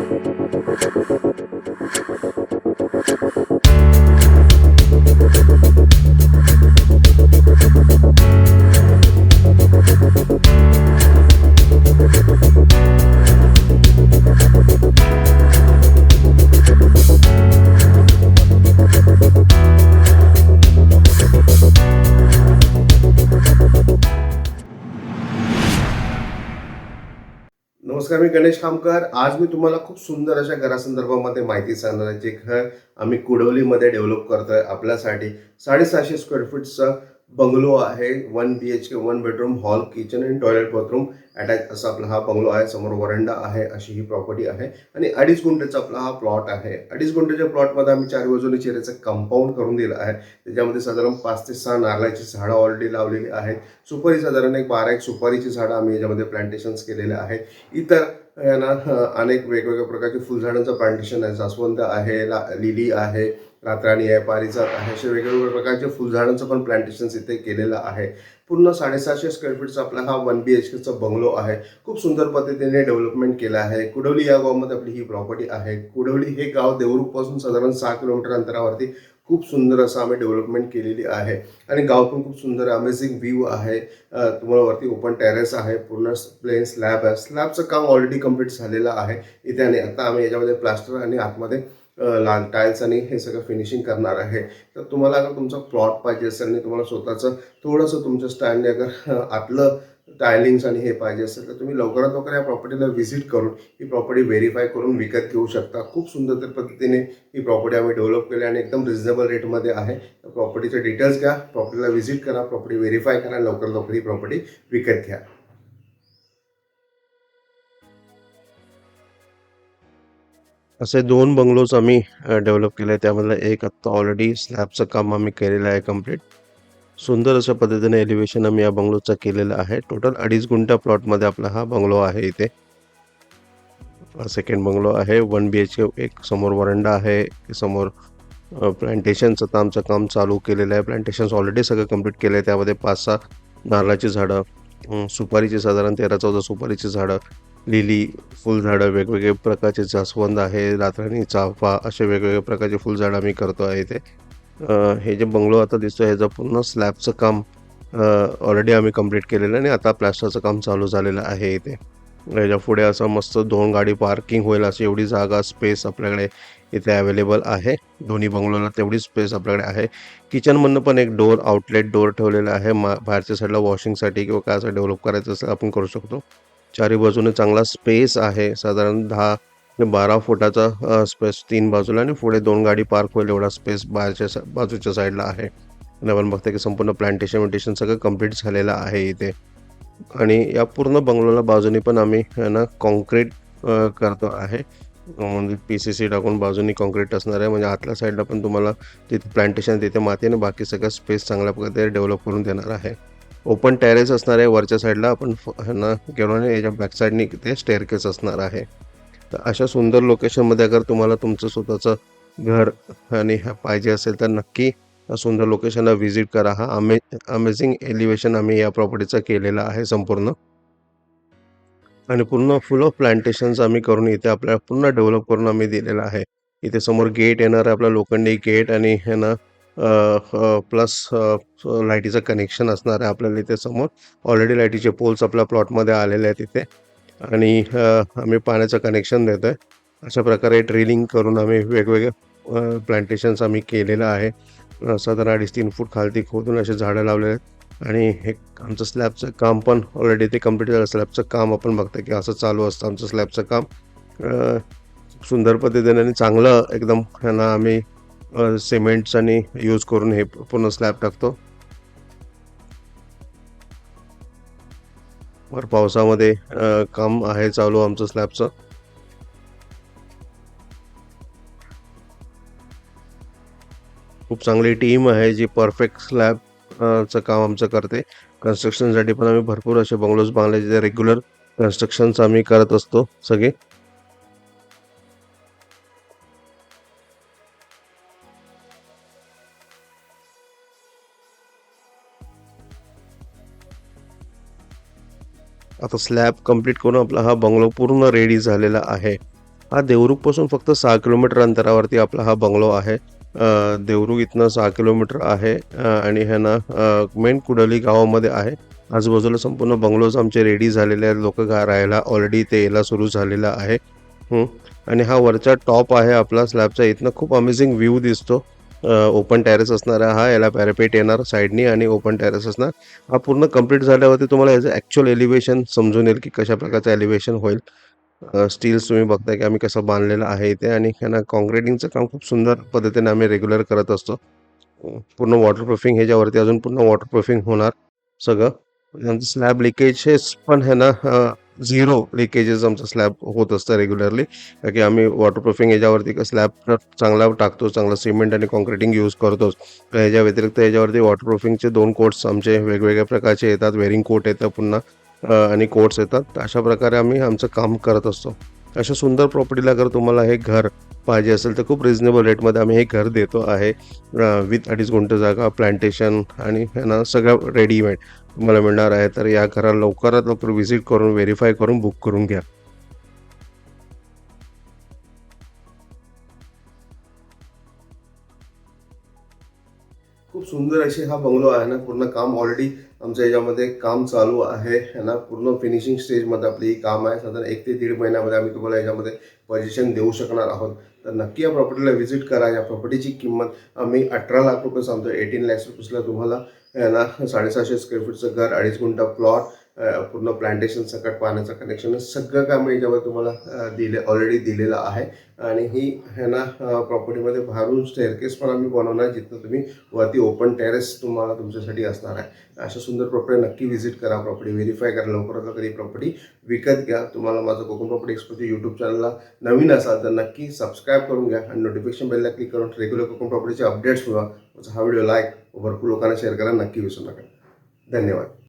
ありがとうございました नमस्कार मी गणेश खामकर. आज मी तुम्हाला खूप सुंदर अशा घरासंदर्भामध्ये माहिती सांगणार आहे जे घर आम्ही कुडवलीमध्ये डेव्हलप करतोय आपल्यासाठी. साडेसहाशे स्क्वेअर फीटचं बंगलो आहे one B H K one bedroom hall kitchen आणि टॉयलेट बाथरूम अटॅच असा आपला हा बंगलो आहे समोर वरंडा आहे अशी ही प्रॉपर्टी आहे. आणि अडीच गुंठ्याचा आपला हा प्लॉट आहे. अडीच गुंठ्याच्या प्लॉटमध्ये आम्ही चार बाजूने चेहऱ्याचं कंपाऊंड करून दिलं आहे. त्याच्यामध्ये साधारण पाच ते सहा नारळाची झाडं ऑलरेडी लावलेली आहेत. सुपारी साधारण एक बारा एक सुपारीची झाडं आम्ही याच्यामध्ये प्लांटेशन्स केलेले आहेत. इतर यांना अनेक वेगवेगळ्या प्रकारचे फुलझाडांचं प्लांटेशन आहे. जास्वंद आहे ला लिली आहे. रातराणी आहे पारिजात आहे असे वेगवेगळ्या प्रकारचे फुलझाडांचं पण प्लांटेशन्स इथे केलेलं आहे. पूर्ण साडेसहाशे स्क्वेअर फीटचा आपला हा वन बी एच केचा बंगलो आहे. खूप सुंदर पद्धतीने डेव्हलपमेंट केलं आहे. कुडवली या गावामध्ये आपली ही प्रॉपर्टी आहे. कुडवली हे गाव देवरूखपासून साधारण सहा किलोमीटर अंतरावरती खूप सुंदर असं आम्ही डेव्हलपमेंट केलेली आहे. आणि गाव पण खूप सुंदर अमेझिंग व्ह्यू आहे. तुम्हाला वरती ओपन टेरेस आहे. पूर्ण प्लेन स्लॅब आहे. स्लॅबचं काम ऑलरेडी कंप्लीट झालेलं आहे. इथे आणि आता आम्ही याच्यामध्ये प्लास्टर आणि आतमध्ये लाल टाईल्स आणि हे सगळं फिनिशिंग करणार आहे. तर तुम्हाला अगर तुमचा प्लॉट पाहिजे असेल आणि तुम्हाला स्वतःचं थोडंसं तुमच्या स्टँडने अगर आतलं टायलिंग्स आणि हे पाहिजे असेल तर तुम्ही लवकरात लवकर या प्रॉपर्टीला व्हिजिट करून ही प्रॉपर्टी व्हेरीफाय करून विकत घेऊ शकता. खूप सुंदर त्या पद्धतीने ही प्रॉपर्टी आम्ही डेव्हलप केली आणि एकदम रिझनेबल रेटमध्ये आहे. प्रॉपर्टीचे डिटेल्स घ्या प्रॉपर्टीला व्हिजिट करा प्रॉपर्टी व्हेरीफाय करा लवकरात लवकर ही प्रॉपर्टी विकत घ्या. असे दोन बंगलोज आम्ही डेव्हलप केले. त्यामधलं एक आत्ता ऑलरेडी स्लॅबचं काम आम्ही केलेलं आहे कंप्लीट सुंदर अशा पद्धतीने एलिव्हेशन आम्ही या बंगलोचं केलेलं आहे. टोटल अडीच गुंठा प्लॉटमध्ये आपला हा बंगलो आहे इथे. सेकंड बंगलो आहे. वन बी एच के एक समोर वरंडा आहे. समोर प्लांटेशनचं तर आमचं काम चालू केलेलं आहे. प्लांटेशन्स ऑलरेडी सगळं कंप्लीट केलं आहे. त्यामध्ये पाच सहा नारळाची झाडं सुपारीची साधारण तेरा चौदा सुपारीची झाडं लिली फुलझाडं वेगवेगळे प्रकारचे जास्वंद आहे रातराणी चाफा असे वेगवेगळ्या प्रकारचे फुलझाडं आम्ही करतो आहे इथे. हे जे बंगलो आता दिसतो ह्याचं पूर्ण स्लॅबचं काम ऑलरेडी आम्ही कंप्लीट केलेलं आहे आणि आता प्लॅस्टरचं काम चालू झालेलं आहे इथे. याच्यापुढे असं मस्त दोन गाडी पार्किंग होईल अशी एवढी जागा स्पेस आपल्याकडे इथे अवेलेबल आहे. दोन्ही बंगलोला तेवढी स्पेस आपल्याकडे आहे. किचनमधनं पण एक डोअर आउटलेट डोअर ठेवलेला आहे. मा बाहेरच्या साईडला वॉशिंगसाठी किंवा काय असं डेव्हलप करायचं असेल आपण करू शकतो. चारी बाजूने चांगला स्पेस आहे. साधारण दहा ते बारा फुटाचा स्पेस तीन बाजूला आणि पुढे दोन गाडी पार्क होईल एवढा स्पेस बाहेरच्या सा- बाजूच्या साईडला आहे. आणि आपण बघतो की संपूर्ण प्लांटेशन विंटेशन सगळं कंप्लीट झालेलं आहे इथे. आणि या पूर्ण बंगलोला बाजूनी पण आम्ही ना कॉन्क्रीट करतो आहे. म्हणजे पी सी सी टाकून बाजूनी कॉन्क्रीट असणार आहे. म्हणजे आतल्या साईडला पण तुम्हाला तिथे प्लांटेशन तिथे माती आणि बाकी सगळं स्पेस चांगल्या प्रकारे डेव्हलप करून देणार आहे. ओपन टेरेस असणार आहे वरच्या साईडला आपण फ- ह्यांना घेऊन याच्या बॅक साईडनी ते स्टेअरकेस असणार आहे. तर अशा सुंदर लोकेशनमध्ये अगर तुम्हाला तुमचं स्वतःचं घर आणि पाहिजे असेल तर नक्की सुंदर लोकेशनला व्हिजिट करा. हा अमे अमेझिंग एलिव्हेशन आम्ही या प्रॉपर्टीचं केलेलं आहे संपूर्ण. आणि पूर्ण फुल ऑफ प्लांटेशन्स आम्ही करून इथे आपल्याला पूर्ण डेव्हलप करून आम्ही दिलेलं आहे. इथे समोर गेट येणार आहे आपला लोखंडी गेट आणि हे ना प्लस लाईटीचं कनेक्शन असणार आहे आपल्याला इथे समोर. ऑलरेडी लाईटीचे पोल्स आपल्या प्लॉटमध्ये आलेले आहेत इथे. आणि आम्ही पाण्याचं कनेक्शन देतो आहे अशा प्रकारे ड्रिलिंग करून आम्ही वेगवेगळे प्लांटेशन्स आम्ही केलेलं आहे. साधारण अडीच तीन फूट खालती खोदून असे झाडं लावलेले आहेत. आणि हे आमचं स्लॅबचं काम पण ऑलरेडी ते कंप्लीट झालं. स्लॅबचं काम आपण बघतो की असं चालू असतं आमचं स्लॅबचं काम. सुंदर पद्धतीने आणि चांगलं एकदम ह्यांना आम्ही सिमेंट्स आणि यूज करून हे पूर्ण स्लॅब टाकतो. वर पावसामध्ये काम आहे चालू आमचं स्लॅबचं खूप चांगली टीम आहे जी परफेक्ट स्लॅब चं काम आमचं करते. कन्स्ट्रक्शनसाठी पण आम्ही भरपूर असे बंगलोज बांधले जिथे रेग्युलर कन्स्ट्रक्शन्स आम्ही करत असतो सगळे. आता स्लॅब कंप्लीट करून आपला हा बंगलो पूर्ण रेडी झालेला आहे. हा देवरुखपासून फक्त सहा किलोमीटर अंतरावरती आपला हा बंगलो आहे. अ, देवरुख इथनं सहा किलोमीटर आहे आणि हे ना मेन कुडली गावामध्ये आहे. आजूबाजूला संपूर्ण बंगलोज आमचे रेडी झालेले आहेत. लोक गा राहायला ऑलरेडी ते यायला सुरू झालेलं आहे. आणि हा वरचा टॉप आहे आपला. स्लॅबचा इथनं खूप अमेझिंग व्ह्यू दिसतो. ओपन टेरेस असणार हा याला पॅरापेट येणार साईडनी आणि ओपन टेरेस असणार. हा पूर्ण कंप्लीट झाल्यावरती तुम्हाला याचं ॲक्च्युअल एलिव्हेशन समजून येईल की कशा प्रकारचं एलिव्हेशन होईल. स्टील्स तुम्ही बघताय की आम्ही कसं बांधलेलं आहे इथे आणि ह्यांना कॉन्क्रिटिंगचं काम खूप सुंदर पद्धतीने आम्ही रेग्युलर करत असतो. पूर्ण वॉटरप्रूफिंग ह्याच्यावरती अजून पूर्ण वॉटरप्रूफिंग होणार सगळं. स्लॅब लिकेजेस पण ह्यांना ना झिरो लिकेजेस आमचं स्लॅब होत असतं रेग्युलरली कारण की आम्ही वॉटरप्रूफिंग याच्यावरती स्लॅब चांगला टाकतो चांगला सिमेंट आणि कॉन्क्रिटिंग यूज करतोच ह्याच्या व्यतिरिक्त याच्यावरती वॉटरप्रूफिंगचे दोन कोट्स आमचे वेगवेगळ्या प्रकारचे येतात. वेरिंग कोट येतं पुन्हा आणि कोट्स येतात. अशा प्रकारे आम्ही आमचं काम करत असतो. अशा सुंदर प्रॉपर्टीला जर तुम्हाला हे घर पाहिजे असेल तर खूप रिजनेबल रेटमध्ये आम्ही हे घर देतो आहे. विथ अडीच गुंठ जागा प्लांटेशन आणि ना सगळं रेडीमेड तुम्हाला मिळणार आहे तर या घराला लवकरात लवकर व्हिजिट करून व्हेरीफाय करून बुक करून घ्या. खूप सुंदर अशी हा बंगलो आहे ना पूर्ण काम ऑलरेडी आमच्या याच्यामध्ये काम चालू आहे. है ना पूर्ण फिनिशिंग स्टेजमध्ये आपली ही काम आहे. साधारण एक ते दीड महिन्यामध्ये आम्ही तुम्हाला याच्यामध्ये पोझिशन देऊ शकणार आहोत. तर नक्की या प्रॉपर्टीला व्हिजिट करा. या प्रॉपर्टीची किंमत आम्ही अठरा लाख रुपये सांगतो एटीन लॅक्स रुपीजला तुम्हाला आहे ना साडेसहाशे स्क्वेअर फूटचं घर अडीच गुंठा प्लॉट पूर्ण प्लांटेशन सकट पाण्याचं कनेक्शन सगळं काम याच्यावर तुम्हाला दिले ऑलरेडी दिलेलं आहे. आणि ही ह्यांना प्रॉपर्टीमध्ये बाहेरून स्टेअरकेस पण आम्ही बनवणार जिथं तुम्ही वरती ओपन टेरेस तुम्हाला तुमच्यासाठी असणार आहे. अशा सुंदर प्रॉपर्टी नक्की व्हिजिट करा प्रॉपर्टी व्हेरीफाय करा. लवकरात लवकर ही प्रॉपर्टी विकत घ्या. तुम्हाला माझं कोकण प्रॉपर्टी एक्सपोची यूट्यूब चॅनलला नवीन असाल तर नक्की सबस्क्राईब करून घ्या आणि नोटिफिकेशन बेलला क्लिक करून रेग्युलर कोकण प्रॉपर्टीचे अपडेट्स मिळवा माझा हा व्हिडिओ लाईक भरपूर लोकांना शेअर करा. नक्की विसरू नका. धन्यवाद.